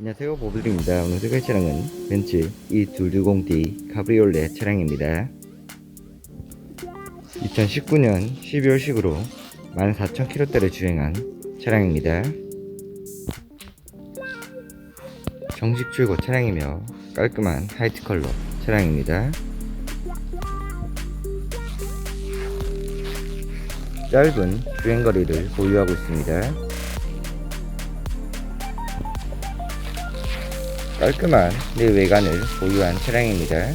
안녕하세요 보블입니다. 오늘 소개할 차량은 벤츠 E220D 카브리올레 차량입니다. 2019년 12월식으로 14,000km대를 주행한 차량입니다. 정식 출고 차량이며 깔끔한 화이트 컬러 차량입니다. 짧은 주행거리를 보유하고 있습니다 깔끔한 내 외관을 보유한 차량입니다.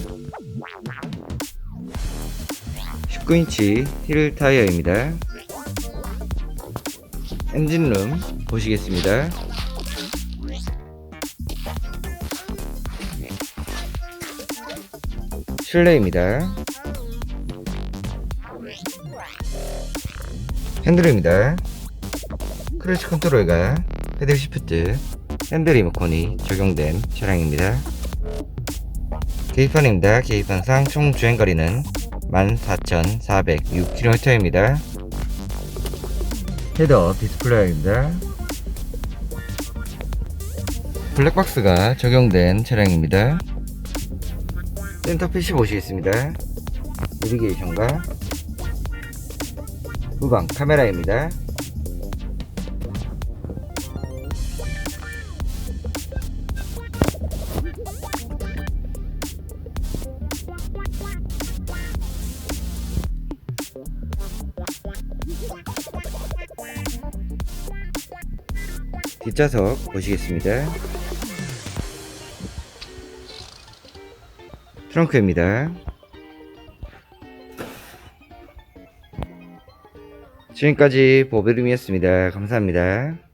19인치 힐 타이어입니다. 엔진룸 보시겠습니다. 실내입니다. 핸들입니다. 크루즈 컨트롤과 패들 시프트 핸들 리모컨이 적용된 차량입니다. 계기판입니다. 계기판상 총 주행거리는 14,406km입니다. 헤더 디스플레이입니다. 블랙박스가 적용된 차량입니다. 센터 PC 보시겠습니다. 내비게이션과 후방 카메라입니다. 뒷좌석 보시겠습니다. 트렁크입니다. 지금까지 보배룸이었습니다. 감사합니다.